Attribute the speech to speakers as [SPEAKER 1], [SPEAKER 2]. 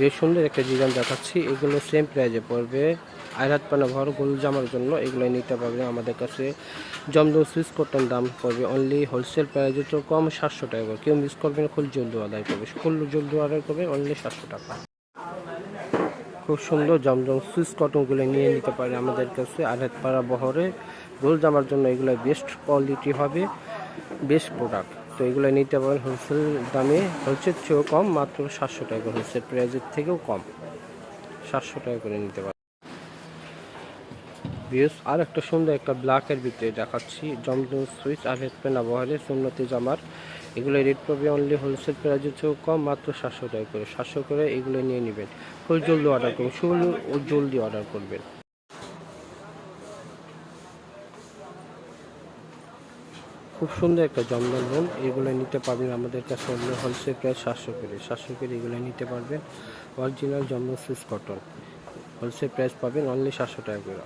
[SPEAKER 1] বেশ সুন্দর একটা ডিজাইন দেখাচ্ছি। এগুলো সেম প্রাইজে পড়বে। আয়রাত পানা ভর গোল জামার জন্য এগুলো নিতে পারবে আমাদের কাছে। জমদম সুইচ কটন দাম পড়বে অনলি হোলসেল প্রাইজে তো কম সাতশো টাকা কেউ মিস করবে না খুব জলদি আদায় করবে ফুল জলদি অর্ডার করবে অনলি সাতশো টাকা। খুব সুন্দর জমজম সুইচ কটনগুলো নিয়ে নিতে পারে আমাদের কাছে আড়াত পাড়া বহরে। গোল জামার জন্য এগুলো বেস্ট কোয়ালিটি হবে বেস্ট প্রোডাক্ট তো এগুলো নিতে পারেন হোলসেল দামে। হোলসেল চেয়েও কম, মাত্র সাতশো টাকা করে হোলসেল প্রাইজের থেকেও কম। সাতশো টাকা করে নিতে পারেন বিএস আর একটা সুন্দর একটা ব্ল্যাকের ভিতরে দেখাচ্ছি। জমজম সুইচ আর হেড পেন আবহাওয়ারে সুন্নতি জামার। এগুলো রেট পাবে অনলি হোলসেল প্রাইজের চেয়েও কম, মাত্র সাতশো টাকা করে। সাতশো করে এগুলো নিয়ে নেবেন। খুব জলদি অর্ডার করবেন ও জলদি অর্ডার করবেন। খুব সুন্দর একটা জমদার লোন এগুলো নিতে পারবেন আমাদের কাছে অন্য হোলসেল প্রায় সাতশো করে। সাতশো করে এগুলো নিতে পারবেন। Original Zamzam Swiss cotton wholesale price পাবেন অনলি সাতশো টাকা করে।